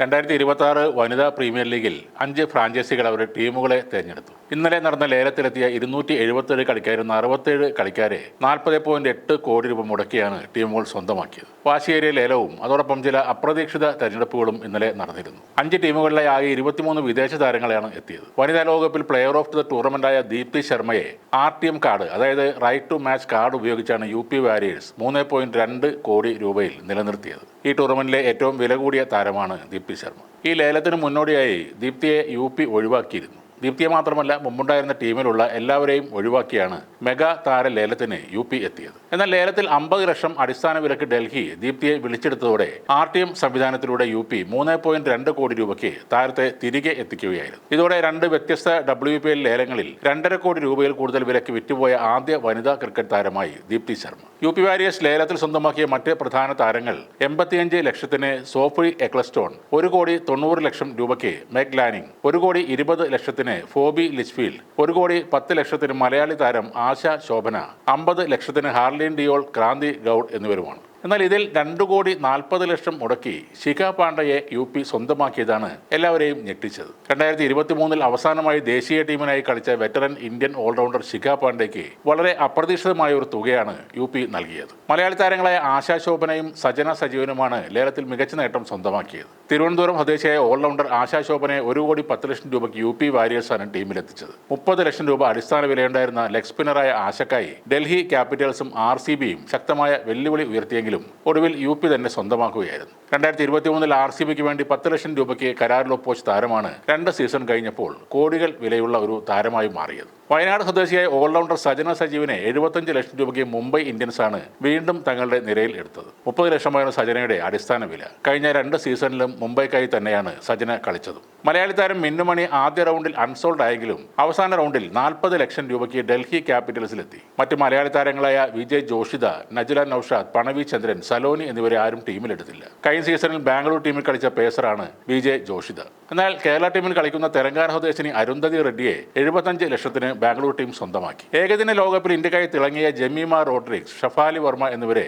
രണ്ടായിരത്തി ഇരുപത്തി വനിതാ പ്രീമിയർ ലീഗിൽ അഞ്ച് ഫ്രാഞ്ചൈസികൾ അവരുടെ ടീമുകളെ തെരഞ്ഞെടുത്തു. ഇന്നലെ നടന്ന ലേലത്തിലെത്തിയ ഇരുന്നൂറ്റി എഴുപത്തേഴ് കളിക്കാരുന്ന അറുപത്തേഴ് കളിക്കാരെ നാൽപ്പത് പോയിന്റ് എട്ട് കോടി രൂപ മുടക്കിയാണ് ടീമുകൾ സ്വന്തമാക്കിയത്. വാശിയേറിയ ലേലവും അതോടൊപ്പം ചില അപ്രതീക്ഷിത തെരഞ്ഞെടുപ്പുകളും ഇന്നലെ നടന്നിരുന്നു. അഞ്ച് ടീമുകളിലെ ആകെ ഇരുപത്തിമൂന്ന് വിദേശ താരങ്ങളെയാണ് എത്തിയത്. വനിതാ ലോകകപ്പിൽ പ്ലെയർ ഓഫ് ദ ടൂർണമെന്റായ ദീപ്തി ശർമ്മയെ ആർ ടി എം കാർഡ് അതായത് റൈറ്റ് ടു മാച്ച് കാർഡ് ഉപയോഗിച്ചാണ് യു പി വാരിയേഴ്സ് മൂന്ന് പോയിന്റ് രണ്ട് കോടി രൂപയിൽ നിലനിർത്തിയത്. ഈ ടൂർണമെന്റിലെ ഏറ്റവും വില കൂടിയ താരമാണ് ദീപ്തി ശർമ്മ. ഈ ലേലത്തിന് മുന്നോടിയായി ദീപ്തിയെ യു പി ഒഴിവാക്കിയിരുന്നു. ദീപ്തിയെ മാത്രമല്ല മുമ്പുണ്ടായിരുന്ന ടീമിലുള്ള എല്ലാവരെയും ഒഴിവാക്കിയാണ് മെഗാ താര ലേലത്തിന് യു പി എത്തിയത്. എന്നാൽ ലേലത്തിൽ അമ്പത് ലക്ഷം അടിസ്ഥാന വിലക്ക് ഡൽഹി ദീപ്തിയെ വിളിച്ചെടുത്തതോടെ ആർ ടി എം സംവിധാനത്തിലൂടെ യു പി മൂന്ന് പോയിന്റ് രണ്ട് കോടി രൂപയ്ക്ക് താരത്തെ തിരികെ എത്തിക്കുകയായിരുന്നു. ഇതോടെ രണ്ട് വ്യത്യസ്ത ഡബ്ല്യു പി എൽ ലേലങ്ങളിൽ രണ്ടര കോടി രൂപയിൽ കൂടുതൽ വിലക്ക് വിറ്റുപോയ ആദ്യ വനിതാ ക്രിക്കറ്റ് താരമായി Deepti Sharma. U P warriors ലേലത്തിൽ സ്വന്തമാക്കിയ മറ്റ് പ്രധാന താരങ്ങൾ എൺപത്തിയഞ്ച് ലക്ഷത്തിന് സോഫി എക്ലസ്റ്റോൺ ഒരു കോടി തൊണ്ണൂറ് ലക്ഷം രൂപയ്ക്ക് മെഗ് ലാനിങ് ഒരു കോടി ഇരുപത് ലക്ഷത്തിന് ഫോബി ലിച്ച്ഫീൽഡ് ഒരു കോടി പത്ത് ലക്ഷത്തിന് മലയാളി താരം ആശ ശോഭന അമ്പത് ലക്ഷത്തിന് ഹാർലിൻ ഡിയോൾ ക്രാന്തി ഗൗഡ് എന്നിവരുമാണ്. എന്നാൽ ഇതിൽ രണ്ടു കോടി നാൽപ്പത് ലക്ഷം മുടക്കി ശിഖ പാണ്ഡയെ യു പി സ്വന്തമാക്കിയതാണ് എല്ലാവരെയും ഞെട്ടിച്ചത്. രണ്ടായിരത്തി ഇരുപത്തി മൂന്നിൽ അവസാനമായി ദേശീയ ടീമിനായി കളിച്ച veteran Indian all rounder Shikha പാണ്ഡയ്ക്ക് വളരെ അപ്രതീക്ഷിതമായ ഒരു തുകയാണ് യു പി നൽകിയത്. മലയാളി താരങ്ങളായ ആശാ ശോഭനയും സജന സജീവനുമാണ് ലേലത്തിൽ മികച്ച നേട്ടം സ്വന്തമാക്കിയത്. തിരുവനന്തപുരം സ്വദേശിയായ ഓൾറൗണ്ടർ ആശാ ശോഭനയെ ഒരു കോടി പത്ത് ലക്ഷം രൂപയ്ക്ക് യു പി വാരിയേഴ്സാണ് ടീമിലെത്തിച്ചത്. മുപ്പത് ലക്ഷം രൂപ അടിസ്ഥാന വിലയുണ്ടായിരുന്ന ലെഗ് സ്പിന്നറായ ആശക്കായി ഡൽഹി ക്യാപിറ്റൽസും ആർ സി ബിയും ശക്തമായ വെല്ലുവിളി ഉയർത്തിയെങ്കിലും ഒടുവിൽ യു പി തന്നെ സ്വന്തമാക്കുകയായിരുന്നു. രണ്ടായിരത്തി ഇരുപത്തി മൂന്നിൽ ആർ സി ബിക്ക് വേണ്ടി പത്ത് ലക്ഷം രൂപയ്ക്ക് കരാറിലൊപ്പോച്ച് താരമാണ് രണ്ട് സീസൺ കഴിഞ്ഞപ്പോൾ കോടികൾ വിലയുള്ള ഒരു താരമായി മാറിയത്. വയനാട് സ്വദേശിയായ ഓൾറൗണ്ടർ സജന സജീവിനെ എഴുപത്തഞ്ച് ലക്ഷം രൂപയ്ക്ക് മുംബൈ ഇന്ത്യൻസാണ് വീണ്ടും തങ്ങളുടെ നിരയിൽ എടുത്തത്. മുപ്പത് ലക്ഷമായിരുന്നു സജനയുടെ അടിസ്ഥാന വില. കഴിഞ്ഞ രണ്ട് സീസണിലും മുംബൈക്കായി തന്നെയാണ് സജന കളിച്ചത്. മലയാളി താരം മിന്നുമണി ആദ്യ റൗണ്ടിൽ അൺസോൾഡ് ആയെങ്കിലും അവസാന റൗണ്ടിൽ നാൽപ്പത് ലക്ഷം രൂപയ്ക്ക് ഡൽഹി ക്യാപിറ്റൽസിലെത്തി. മറ്റ് മലയാളി താരങ്ങളായ വിജയ് ജോഷിത നജുല നൌഷാദ് പണവി സലോനി എന്നിവരെ ആരും ടീമിലെടുത്തില്ല. കഴിഞ്ഞ സീസണിൽ ബാംഗ്ലൂർ ടീമിൽ കളിച്ച പേസറാണ് വി ജെ ജോഷിത. എന്നാൽ കേരള ടീമിൽ കളിക്കുന്ന തെലങ്കാന സ്വദേശിനി അരുന്ധതി റെഡ്ഡിയെ എഴുപത്തഞ്ച് ലക്ഷത്തിന് ബാംഗ്ലൂർ ടീം സ്വന്തമാക്കി. ഏകദിന ലോകകപ്പിൽ ഇന്ത്യക്കായി തിളങ്ങിയ ജമീമ റോഡ്രിക്സ് ഷഫാലി വർമ്മ എന്നിവരെ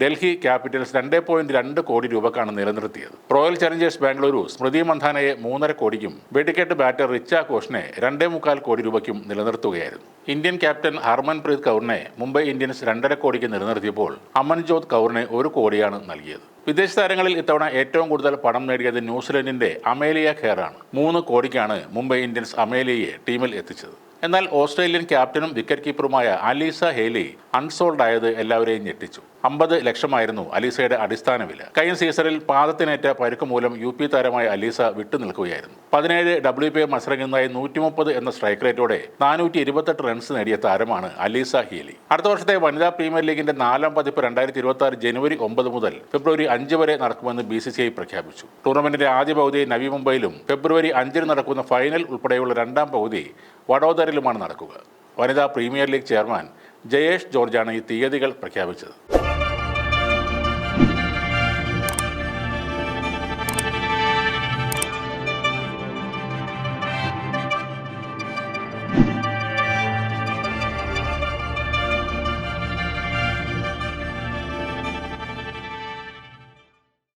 ഡൽഹി ക്യാപിറ്റൽസ് രണ്ട് പോയിന്റ് രണ്ട് കോടി രൂപക്കാണ് നിലനിർത്തിയത്. റോയൽ ചലഞ്ചേഴ്സ് ബാംഗ്ലൂരു സ്മൃതി മന്ധാനയെ മൂന്നര കോടിക്കും വെടിക്കെട്ട് ബാറ്റർ റിച്ച ഘോഷിനെ രണ്ടേ മുക്കാൽ കോടി രൂപയ്ക്കും നിലനിർത്തുകയായിരുന്നു. ഇന്ത്യൻ ക്യാപ്റ്റൻ ഹർമൻപ്രീത് കൗറിനെ മുംബൈ ഇന്ത്യൻസ് രണ്ടര കോടിക്ക് നിലനിർത്തിയപ്പോൾ അമൻജോത് കൗറിന് ഒരു കോടിയാണ് നൽകിയത്. വിദേശ താരങ്ങളിൽ ഇത്തവണ ഏറ്റവും കൂടുതൽ പണം നേടിയത് ന്യൂസിലൻഡിന്റെ അമേലിയ ഖേറാണ്. മൂന്ന് കോടിക്കാണ് മുംബൈ ഇന്ത്യൻസ് അമേലിയയെ ടീമിൽ എത്തിച്ചത്. എന്നാൽ ഓസ്ട്രേലിയൻ ക്യാപ്റ്റനും വിക്കറ്റ് കീപ്പറുമായ അലീസ ഹേലി അൺസോൾഡ് ആയത് എല്ലാവരെയും ഞെട്ടിച്ചു. അമ്പത് ലക്ഷമായിരുന്നു അലീസയുടെ അടിസ്ഥാന വില. കഴിഞ്ഞ സീസണിൽ പാദത്തിനേറ്റ പരുക്ക് മൂലം യു പി താരമായ അലീസ വിട്ടുനിൽക്കുകയായിരുന്നു. പതിനേഴ് ഡബ്ല്യു പി എ മത്സരങ്ങളിലായി നൂറ്റി മുപ്പത് എന്ന സ്ട്രൈക്ക് റേറ്റോടെ നാനൂറ്റി ഇരുപത്തെട്ട് റൺസ് നേടിയ താരമാണ് അലീസ ഹീലി. അടുത്ത വർഷത്തെ വനിതാ പ്രീമിയർ ലീഗിന്റെ നാലാം പതിപ്പ് രണ്ടായിരത്തി ഇരുപത്തി ആറ് ജനുവരി ഒമ്പത് മുതൽ ഫെബ്രുവരി അഞ്ച് വരെ നടക്കുമെന്ന് ബി സി സി ഐ പ്രഖ്യാപിച്ചു. ടൂർണമെന്റിന്റെ ആദ്യ പകുതി നവി മുംബൈയിലും ഫെബ്രുവരി അഞ്ചിന് നടക്കുന്ന ഫൈനൽ ഉൾപ്പെടെയുള്ള രണ്ടാം പകുതി വഡോദരയിലുമാണ് നടക്കുക. വനിതാ പ്രീമിയർ ലീഗ് ചെയർമാൻ ജയേഷ് ജോർജാണ് ഈ തീയതികൾ പ്രഖ്യാപിച്ചത്.